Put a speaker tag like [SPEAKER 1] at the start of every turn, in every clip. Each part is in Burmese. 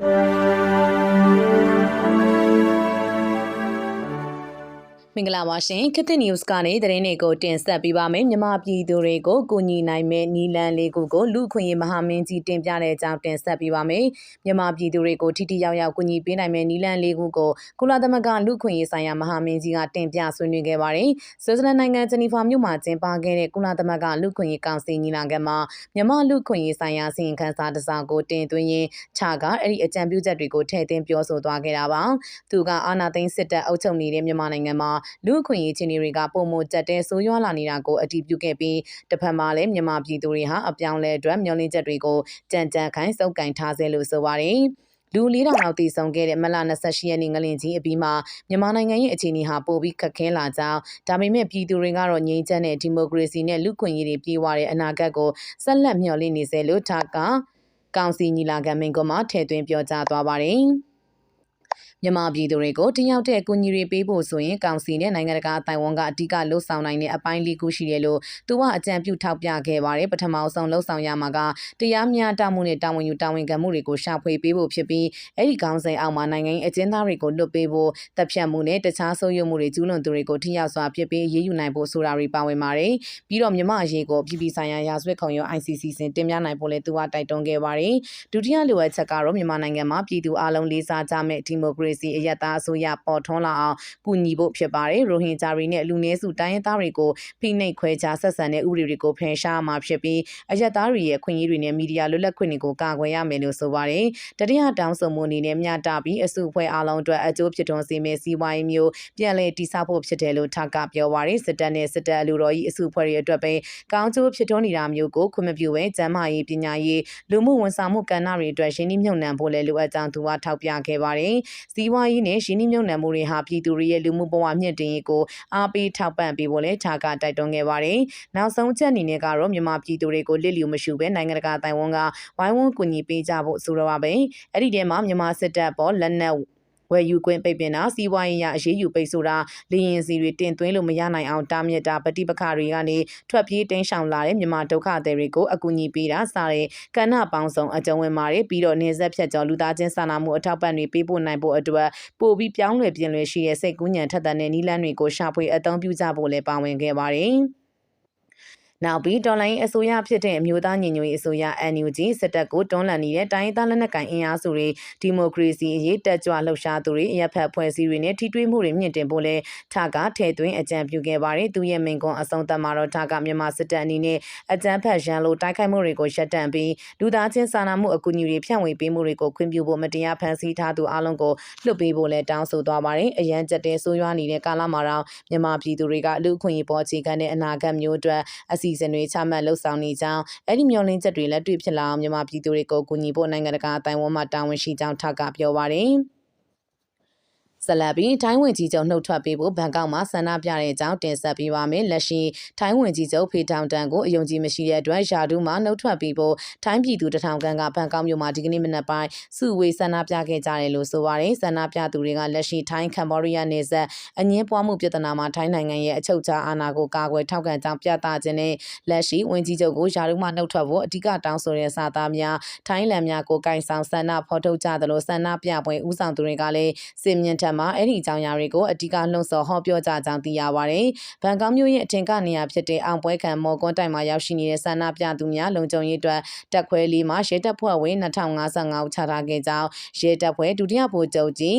[SPEAKER 1] you မင်္ဂလာပါရှင်ခစ်တဲ့ news ကနေသတင်းတွေကိုတင်ဆက်ပေးပါမယ်မြန်မာပြည်သူတွေကိုကူညီနိုင်မဲ့နီလန်လေးခုကိုလူခွင့်ရေးမဟာမင်းကြီးတင်ပြတဲ့အကြောင်းတင်ဆက်ပေးပါမယ်မြန်မာပြည်သူတွေကိုထိထိရောက်ရောက်ကူညီပေးနိုင်မဲ့နီလန်လေးခုကိုကုလသမဂ္ဂလူခွင့်ရေးဆိုင်ရာမဟာမင်းကြီးကတင်ပြဆွေးနွေးခဲ့ပါတယ်ဆွစ်ဇာလန်နိုင်ငံဂျနီဖာမြို့မှာကျင်းပခဲ့တဲ့ကုလသမဂ္ဂလူခွင့်ရေးကောင်စီညီလာခံမှာမြန်မာလူခွင့်ရေးဆိုင်ရာစီရင်ခန်းစာတစ်စောင်ကိုတင်သွင်းရင်းခြာကအဲ့ဒီအကြံပြုချက်တွေကိုထည့်သွင်းပြောဆိုသွားခဲ့တာပါသူကအာနာသိန်းစစ်တပ်အုပ်ချုပ်နေတဲ့မြန်မာနိုင်ငံမှာလူအခွင့်အရေးချင်းတွေကပုံမတက်တဲ့ဆိုးရွားလာနေတာကိုအတည်ပြုခဲ့ပြီးတစ်ဖက်မှာလည်းမြန်မာပြည်သူတွေဟာအပြောင်းလဲအတွက်မျှော်လင့်ချက်တွေကိုကြံကြံခိုင်းစုပ်ကင်ထားစေလို့ဆိုပါတယ်လူ၄000လောက်တည်ဆုံခဲ့တဲ့မလ28ရက်နေ့ငလင်ကြီးအပြီးမှာမြန်မာနိုင်ငံရဲ့အခြေအနေဟာပိုပြီးခက်ခဲလာကြောင်းဒါပေမဲ့ပြည်သူတွေကတော့ငြိမ်းချမ်းတဲ့ဒီမိုကရေစီနဲ့လူ့ခွင့်ရေးတွေပြေဝတဲ့အနာဂတ်ကိုဆက်လက်မျှော်လင့်နေစေလို့ထားကကောင်စီညီလာခံမင်းကမှထည့်သွင်းပြောကြားသွားပါတယ်။ မြန်မာပြည်သူတွေကိုတယောက်တဲ့အကူအညီတွေပေးဖို့ဆိုရင်ကောင်စီနဲ့နိုင်ငံတကာအတိုင်းဝန်ကအဓိကလှုပ်ဆောင်နိုင်တဲ့အပိုင်းလေးခုရှိတယ်လို့သူကအကြံပြုထောက်ပြခဲ့ပါတယ်ပထမဆုံးလှုပ်ဆောင်ရမှာကတရားမျှတမှုနဲ့တာဝန်ယူတာဝန်ခံမှုတွေကိုရှာဖွေပေးဖို့ဖြစ်ပြီးအဲ့ဒီကောင်စီအောက်မှာနိုင်ငံအကျဉ်းသားတွေကိုလွတ်ပေးဖို့တပ်ဖြတ်မှုနဲ့တခြားဆိုးရွားမှုတွေကျူးလွန်သူတွေကိုထိရောက်စွာဖြစ်ပြီးရေးယူနိုင်ဖို့ဆိုတာတွေပါဝင်ပါတယ်ပြီးတော့မြမအရေးကိုပြည်ပဆိုင်ရာရာဇဝတ်ခုံရုံး ICC စင်တင်ပြနိုင်ဖို့လည်းသူကတိုက်တွန်းခဲ့ပါတယ်ဒုတိယလိုအပ်ချက်ကတော့မြန်မာနိုင်ငံမှာပြည်သူအလုံးလေးစားကြမဲ့ဒီမိုကရေစီအယက်သားအစိုးရပေါ်ထွန်းလာအောင်ကူညီဖို့ဖြစ်ပါတယ်ရိုဟင်ဂျာတွေနဲ့လူနည်းစုတိုင်းရင်းသားတွေကိုဖိနှိပ်ခွဲခြားဆက်ဆံတဲ့ဥပဒေတွေကိုဖယ်ရှားမှာဖြစ်ပြီးအယက်သားတွေရဲ့ခွင့်ရေးတွေနဲ့မီဒီယာလွတ်လပ်ခွင့်တွေကိုကာကွယ်ရမယ်လို့ဆိုပါတယ်တတိယတောင်းဆိုမှုအနေနဲ့မျှတပြီးအစုအဖွဲ့အလုံးအတွက်အကျိုးဖြစ်ထွန်းစေမယ့်စီးပွားရေးမျိုးပြန်လည်တည်ဆောက်ဖို့ဖြစ်တယ်လို့ထောက်ကပြောပါတယ်စစ်တပ်နဲ့စစ်တပ်အလူတော်ကြီးအစုအဖွဲ့တွေအတွက်ပဲကောင်းကျိုးဖြစ်ထွန်းနေတာမျိုးကိုခွင့်မပြုဘဲကျန်းမာရေးပညာရေးလူမှုဝန်ဆောင်မှုကဏ္ဍတွေအတွက်ရှင်းနှီးမြှုပ်နှံဖို့လည်းလိုအပ်ကြောင်းသူကထောက်ပြခဲ့ပါတယ်စီးပွားရေးနဲ့ရှင်းနှီးမြှုပ်နှံမှုတွေဟာပြည်သူတွေရဲ့လူမှုဘဝမြင့်တင်ရေးကိုအားပေးထောက်ပံ့ပေးဖို့လည်းထာကတိုက်တွန်းခဲ့ပါတယ်။နောက်ဆုံးချက်အနေနဲ့ကတော့မြန်မာပြည်သူတွေကိုလစ်လျူမရှုဘဲနိုင်ငံတကာတိုင်ဝမ်ကဝိုင်းဝန်းကူညီပေးကြဖို့ဆိုတော့ပါပဲ။အဲ့ဒီထဲမှာမြန်မာစစ်တပ်ပေါ်လက်နက် ဝယ်ယူခွင့်ပိတ်ပင်တာစီးပွားရေးရအရေးယူပိတ်ဆိုတာလေရင်စီတွေတင်သွင်းလို့မရနိုင်အောင်တားမြစ်တာပဋိပက္ခတွေကနေထွက်ပြေးတိမ်းရှောင်လာတဲ့မြန်မာဒုက္ခသည်တွေကိုအကူအညီပေးတာစတဲ့ကဏ္ဍပေါင်းစုံအကြုံဝင်ပါတယ်ပြီးတော့နေဆက်ဖြတ်ကျော်လူသားချင်းစာနာမှုအထောက်ပံ့တွေပေးပို့နိုင်ဖို့အတွက်ပို့ပြီးပြောင်းလဲပြင်လွယ်ရှိတဲ့စိတ်ကူးညံထက်သန်တဲ့နီလန်းတွေကိုရှာဖွေအသုံးပြုကြဖို့လည်းပါဝင်ခဲ့ပါတယ်။ နောက်ပြီးတော်လိုင်းအစိုးရဖြစ်တဲ့အမျိုးသားညီညွတ်ရေးအစိုးရ NUG စစ်တပ်ကိုတွန်းလှန်နေတဲ့တိုင်းဒေသလက်နက်ကိုင်အင်အားစုတွေဒီမိုကရေစီအရေးတက်ကြွလှုပ်ရှားသူတွေအရက်ဖက်ဖွဲ့စည်းတွေနဲ့ထိတွေ့မှုတွေမြင့်တင်ဖို့လဲထာကထဲသွင်းအကြံပြုခဲ့ပါတယ်သူရဲ့မိန့်ခွန်းအဆုံးသတ်မှာတော့ထာကမြန်မာစစ်တပ်အနေနဲ့အကြမ်းဖက်ရန်လိုတိုက်ခိုက်မှုတွေကိုရှက်တန့်ပြီးလူသားချင်းစာနာမှုအကူအညီတွေဖြန့်ဝေပေးမှုတွေကိုခွင့်ပြုဖို့မတရားဖန်ဆီးထားသူအလုံးကိုလွှတ်ပေးဖို့လဲတောင်းဆိုသွားပါတယ်အရန်ကြက်တဲ့ဆိုးရွားနေတဲ့ကာလမှာတော့မြန်မာပြည်သူတွေကလူအခွင့်အရေးပေါ်အခြေခံတဲ့အနာဂတ်မျိုးအတွက်အစီအစဉ်တွေချမှတ်လှုပ်ဆောင်နေကြောင်းအဲ့ဒီမျှော်လင့်ချက်တွေလက်တွေ့ဖြစ်လာအောင်မြန်မာပြည်သူတွေကိုကူညီဖို့နိုင်ငံတကာအတိုင်းအဝန်းမှာတာဝန်ရှိကြောင်းထောက်ကပြောပါတယ်။ ဆလဘီထိုင်းဝင်ကြီးချုပ်နှုတ်ထွက်ပေးဖို့ဘန်ကောက်မှာဆန္ဒပြတဲ့အကြောင်းတင်ဆက်ပေးပါမယ်လက်ရှိထိုင်းဝင်ကြီးချုပ်ဖေထောင်တန်ကိုအယုံကြည်မရှိတဲ့အတွက်ယာဒူးမှာနှုတ်ထွက်ပေးဖို့ထိုင်းပြည်သူတထောင်ခန့်ကဘန်ကောက်မြို့မှာဒီကနေ့မနက်ပိုင်းစုဝေးဆန္ဒပြခဲ့ကြတယ်လို့ဆိုပါတယ်ဆန္ဒပြသူတွေကလက်ရှိထိုင်းကမ်ဘောဒီးယားနယ်စပ်အငင်းပွားမှုပြဿနာမှာထိုင်းနိုင်ငံရဲ့အချုပ်အခြာအာဏာကိုကာကွယ်ထောက်ခံကြောင်းပြသခြင်းနဲ့လက်ရှိဝင်ကြီးချုပ်ကိုယာဒူးမှာနှုတ်ထွက်ဖို့အဓိကတောင်းဆိုတဲ့စာသားများထိုင်းလန်များကိုကင်ဆောင်ဆန္ဒဖော်ထုတ်ကြသလိုဆန္ဒပြပွဲဥဆောင်သူတွေကလည်းစင်မြင့်ထက်မှာအဲ့ဒီအကြောင်းအရာတွေကိုအဓိကလှုံ့ဆော်ဟောပြောကြကြောင်းသိရပါတယ်။ဘန်ကောက်မြို့ရဲ့အထင်ကနေရာဖြစ်တဲ့အောင်ပွဲခံမော်ကွန်းတိုင်မှာရောက်ရှိနေတဲ့ဆန္ဒပြသူများလုံခြုံရေးအတွက်တက်ခွဲလေးမှာရဲတပ်ဖွဲ့ဝင်2055ဦးချထားခဲ့ကြောင်းရဲတပ်ဖွဲ့ဒုတိယဗိုလ်ချုပ်ကြီး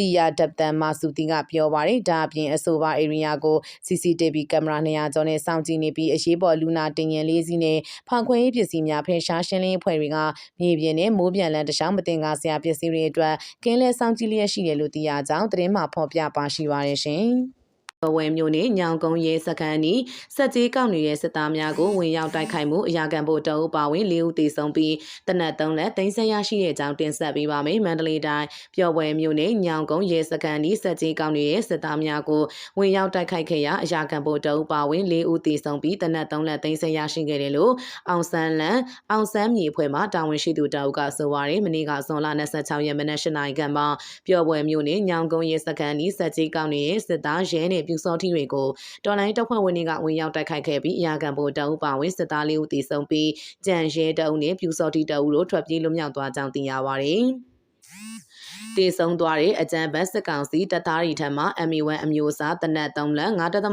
[SPEAKER 1] တီယာဒပ်တန်မာစုတီကပြောပါတယ်ဒါအပြင်အဆိုပါ area ကို CCTV ကင်မရာ200ကျော်နဲ့စောင့်ကြည့်နေပြီးအရေးပေါ်လူနာတင်ရင်လေးစီးနဲ့ဖောင်ခွဲရေးပစ္စည်းများဖယ်ရှားရှင်းလင်းအဖွဲ့တွေကမြေပြင်နဲ့မိုးပြန်လန်းတခြားမတင်ကားစရာပစ္စည်းတွေအတွက်ကင်းလဲစောင့်ကြည့်လျက်ရှိတယ်လို့သိရကြောင်းသတင်းမှဖော်ပြပါရှိပါတယ်ရှင်။ ဘဝဲမျိုးနဲ့ညောင်ကုန်းရဲစခန်းနီစက်ကြီးကောက်နေတဲ့စစ်သားများကိုဝင်ရောက်တိုက်ခိုက်မှုအရာခံဖို့တအုပ်ပါဝင်၄ဦးသေဆုံးပြီးတနက်သုံးလက်တင်ဆက်ရရှိတဲ့အကြောင်းတင်ဆက်ပေးပါမယ်။မန္တလေးတိုင်းပျော်ပွဲမျိုးနဲ့ညောင်ကုန်းရဲစခန်းနီစက်ကြီးကောက်နေတဲ့စစ်သားများကိုဝင်ရောက်တိုက်ခိုက်ခဲ့ရာအရာခံဖို့တအုပ်ပါဝင်၄ဦးသေဆုံးပြီးတနက်သုံးလက်တင်ဆက်ရရှိခဲ့တယ်လို့အောင်ဆန်းလန်အောင်ဆန်းမြေအဖွဲ့မှတာဝန်ရှိသူတအုပ်ကဆိုပါရယ်မနေ့ကဇွန်လ26ရက်မနက်၈နာရီခန့်မှာပျော်ပွဲမျိုးနဲ့ညောင်ကုန်းရဲစခန်းနီစက်ကြီးကောက်နေတဲ့စစ်သားရဲနဲ့ပြူစောထီတွေကိုတော်လိုင်းတပ်ဖွဲ့ဝင်တွေကဝင်ရောက်တိုက်ခိုက်ခဲ့ပြီးအရာခံဗိုလ်တအုပ်ပါဝင်စစ်သားလေးဦးသေဆုံးပြီးကြံရဲတအုပ်နဲ့ပြူစော်တီတအုပ်တို့ထွက်ပြေးလွတ်မြောက်သွားကြောင်းသိရပါတယ်။ တည်ဆုံသွားတဲ့အကြံဘတ်စစ်ကောင်စီတပ်သားတွေထံမှ MA1 အမျိုးအစားတနက်3လ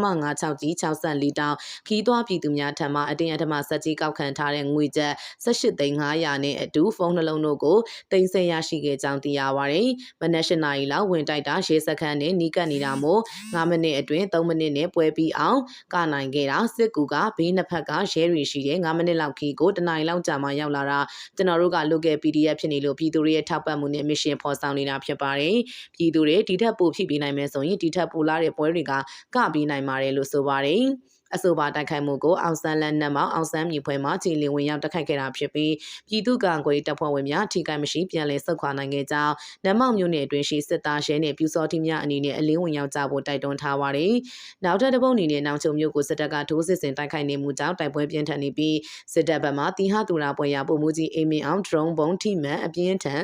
[SPEAKER 1] 9.56ကြီး60လီတောင်ခီးသွွားပြည်သူများထံမှအတင်းအဓမ္မစက်ကြီးကောက်ခံထားတဲ့ငွေကျပ်18သိန်း900နဲ့အတူဖုန်းနှလုံးတို့ကိုတင်ဆက်ရရှိခဲ့ကြောင်းသိရပါတယ်။မနက်၈နာရီလောက်ဝင်တိုက်တာရေစခန်းနဲ့နီးကပ်နေတာမို့9မိနစ်အတွင်း3မိနစ်နဲ့ပွဲပြီးအောင်ကနိုင်ခဲ့တာစစ်ကူကဘေးနှစ်ဖက်ကရဲတွေရှိတဲ့9မိနစ်လောက်ခီးကိုတနင်္လာလောက်ကြာမှရောက်လာတာကျွန်တော်တို့ကလုတ်ခဲ့ PDF ဖြစ်နေလို့ပြည်သူတွေရဲ့ထောက်ပံ့မှုနဲ့ mission ဖော်ဆောင်နေတာဖြစ်ပါတယ်။ပြည်သူတွေဒီထက်ပိုဖြစ်ပြီးနိုင်မယ်ဆိုရင်ဒီထက်ပိုလာတဲ့ပွဲတွေကကပြီးနိုင်ပါတယ်လို့ဆိုပါတယ်။အဆိုပါတိုက်ခိုက်မှုကိုအောင်ဆန်းလက်နက်မှအောင်ဆန်းမြေဖွဲ့မှခြေလင်ဝင်ရောက်တိုက်ခိုက်ခဲ့တာဖြစ်ပြီးပြည်သူ့ကာကွယ်တပ်ဖွဲ့ဝင်များထိခိုက်မရှိပြန်လည်ဆုတ်ခွာနိုင်ခဲ့ကြောင်းနမောက်မြို့နယ်အတွင်းရှိစစ်သားရဲနဲ့ပြူစောတိများအနေနဲ့အလင်းဝင်ရောက်ကြဖို့တိုက်တွန်းထားပါတယ်။နောက်ထပ်တစ်ပုတ်အနေနဲ့နောင်ချုံမြို့ကိုစစ်တပ်ကထိုးစစ်ဆင်တိုက်ခိုက်နေမှုကြောင့်တိုက်ပွဲပြင်းထန်နေပြီးစစ်တပ်ဘက်မှတီဟသူရာပွဲရပုံမှုကြီးအိမ်မင်အောင် drone ဘုံထိမှန်အပြင်းထန်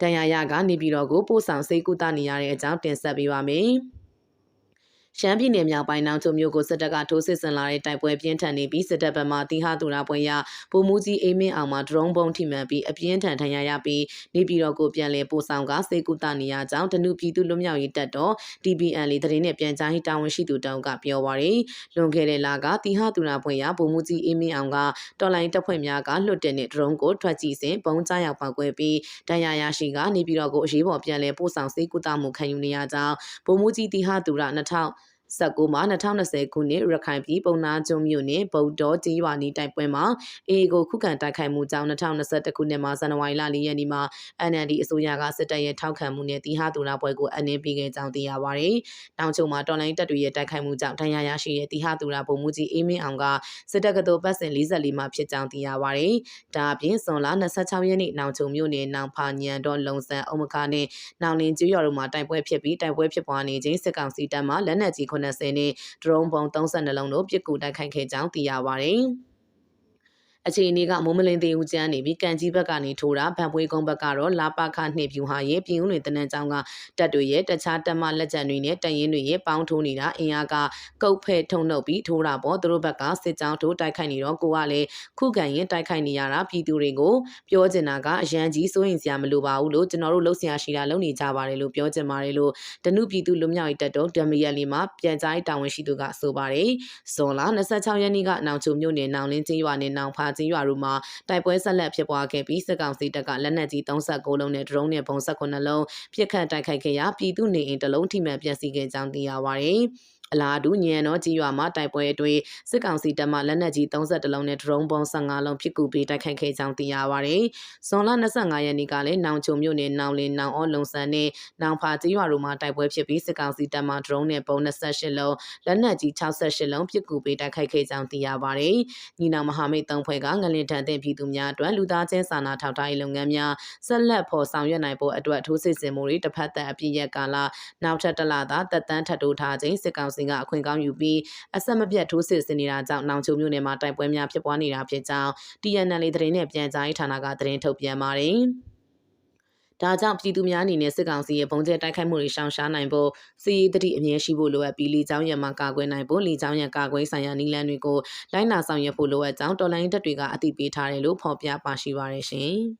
[SPEAKER 1] တန်ရာရကနေပြည်တော်ကိုပို့ဆောင်စိတ်ကူတာနေရတဲ့အကြောင်းတင်ဆက်ပေးပါမယ်။ ရှမ်းပြည်နယ်မြောက်ပိုင်းနောင်ချုံမြို့ကိုစစ်တပ်ကထိုးစစ်ဆင်လာတဲ့တိုက်ပွဲပြင်းထန်နေပြီးစစ်တပ်ဘက်မှတီဟာသူရာပွဲရပုံမှုကြီးအိမ်မင်းအောင်မှာဒရုန်းဘုံထိမှန်ပြီးအပြင်းထန်ထန်ရရပြီးနေပြည်တော်ကိုပြန်လည်ပို့ဆောင်ကစေကူတာနေရကြောင်းတနုပြည်သူလွတ်မြောက်ရေးတပ်တော် TBN လေးသတင်းနဲ့ပြန်ကြားရေးတာဝန်ရှိသူတောင်းကပြောပါရယ်လွန်ခဲ့တဲ့လကတီဟာသူရာပွဲရပုံမှုကြီးအိမ်မင်းအောင်ကတော်လိုင်းတပ်ဖွဲ့များကလွတ်တဲ့နဲ့ဒရုန်းကိုထွက်ကြည့်စဉ်ပုံကြားရောက်ပောက်ကွဲပြီးတန်ရာရရှိကနေပြည်တော်ကိုအရေးပေါ်ပြန်လည်ပို့ဆောင်စေကူတာမှုခံယူနေရကြောင်းပုံမှုကြီးတီဟာသူရာ2000 19မှာ2020ခုနှစ်ရခိုင်ပြည်ပုံနာကျုံမြို့နယ်ဗုဒ္ဓကျေးရွာနီးတိုက်ပွဲမှာအေကိုခုခံတိုက်ခိုက်မှုကြောင့်2021ခုနှစ်မှာဇန်နဝါရီလ4ရက်နေ့မှာ NLD အစိုးရကစစ်တပ်ရဲ့ထောက်ခံမှုနဲ့တီဟာတူလာပွဲကိုအနှင်းပေးခဲ့ကြောင်းသိရပါတယ်။တောင်ချုံမှာတော်လိုင်းတပ်တွေရဲ့တိုက်ခိုက်မှုကြောင့်ဒဏ်ရာရရှိတဲ့တီဟာတူလာဗိုလ်မှူးကြီးအေးမင်းအောင်ကစစ်တပ်ကတော်ပတ်စဉ်44မှာဖြစ်ကြောင်းသိရပါတယ်။ဒါအပြင်ဇွန်လ26ရက်နေ့နောင်ချုံမြို့နယ်နောင်ဖာညံတော်လုံဆန်အုံမခနဲ့နောင်လင်းကျွော်တို့မှာတိုက်ပွဲဖြစ်ပြီးတိုက်ပွဲဖြစ်ပွားနေခြင်းစစ်ကောင်စီတပ်မှလက်နက်ကြီး80နဲ့ဒရုန်းပုံ32လုံးတို့ပစ်ကူတိုက်ခိုက်ခဲ့ကြောင်းသိရပါတယ်။ အခြေအနေကမိုးမလင်းသေးဦးကျန်းနေပြီးကန်ကြီးဘက်ကနေထိုးတာဗန်ပွေးကုန်းဘက်ကတော့လာပါခနှိပြူဟာရဲ့ပြည်ဦးလွင်တနန်းကျောင်းကတပ်တွေရဲ့တခြားတပ်မလက်ကျန်တွေနဲ့တရင်တွေရဲ့ပေါင်းထိုးနေတာအင်အားကကုတ်ဖဲ့ထုံနှုတ်ပြီးထိုးတာပေါ့သူတို့ဘက်ကစစ်ကြောင်းထိုးတိုက်ခိုက်နေတော့ကိုကလည်းခုခံရင်တိုက်ခိုက်နေရတာပြည်သူတွေကိုပြောချင်တာကအရန်ကြီးစိုးရင်စရာမလိုပါဘူးလို့ကျွန်တော်တို့လှုပ်ရှားရှိတာလုပ်နေကြပါတယ်လို့ပြောချင်ပါတယ်လို့တနုပြည်သူလူမျိုးရေးတပ်တော်ဒမီယယ်လီမှာပြန်ကြားတာဝန်ရှိသူကဆိုပါတယ်ဇွန်လ26ရက်နေ့ကနောင်ချုံမြို့နယ်နောင်လင်းကျေးရွာနဲ့နောင်ဖာကျေးရွာတို့မှာတိုက်ပွဲဆက်လက်ဖြစ်ပွားခဲ့ပြီးစစ်ကောင်စီတပ်ကလက်နက်ကြီး39လုံးနဲ့ဒရုန်းနဲ့ဘုံ19လုံးပစ်ခတ်တိုက်ခိုက်ခဲ့ရာပြည်သူနေအိမ်တစ်လုံးထိမှန်ပျက်စီးခဲ့ကြောင်းသိရပါဗျ။ အလားတူညံတော့ကြီးရွာမှာတိုက်ပွဲအတွင်းစစ်ကောင်စီတပ်မှလက်နက်ကြီး32လုံးနဲ့ဒရုန်းပုံ15လုံးဖြစ်ကူပြီးတိုက်ခိုက်ခဲ့ကြောင်းသိရပါတယ်။ဇွန်လ25ရက်နေ့ကလည်းနောင်ချုံမြို့နယ်နောင်လင်းနောင်အောလုံဆန်နဲ့နောင်ဖာကြီးရွာတို့မှာတိုက်ပွဲဖြစ်ပြီးစစ်ကောင်စီတပ်မှဒရုန်းနဲ့ပုံ28လုံးလက်နက်ကြီး68လုံးဖြစ်ကူပြီးတိုက်ခိုက်ခဲ့ကြောင်းသိရပါတယ်။ညီနောင်မဟာမိတ်သုံးဖွဲ့ကငလင်ထန်တဲ့ပြည်သူများအတွက်လူသားချင်းစာနာထောက်ထားရေးလုပ်ငန်းများဆက်လက်ဖော်ဆောင်ရွက်နိုင်ဖို့အတွက်ထိုးစစ်ဆင်မှုတွေတစ်ဖက်သက်အပြည့်ရကာလနောက်ထပ်တလသာတက်တန်းထပ်တိုးထားခြင်းစစ်ကောင်စီကအခွင့်ကောင်းယူပြီးအဆက်မပြတ်ထိုးစစ်ဆင်နေတာကြောင့်နောင်ချုံမြို့နယ်မှာတိုက်ပွဲများဖြစ်ပွားနေတာဖြစ်ကြောင်း TNL သတင်းနဲ့ပြန်ကြားရေးဌာနကသတင်းထုတ်ပြန်ပါတယ်။ဒါကြောင့်ပြည်သူများအနေနဲ့စစ်ကောင်စီရဲ့ပုံကျဲတိုက်ခိုက်မှုတွေရှောင်ရှားနိုင်ဖို့စီးရီးတတိအမြဲရှိဖို့လိုအပ်ပြီးလီချောင်းရံမှာကာကွယ်နိုင်ဖို့လီချောင်းရံကာကွယ်ဆိုင်ရာနည်းလမ်းတွေကိုလိုင်းနာဆောင်ရွက်ဖို့လိုအပ်ကြောင်းတော်လိုင်းတပ်တွေကအသိပေးထားတယ်လို့ဖော်ပြပါရှိပါရရှင်။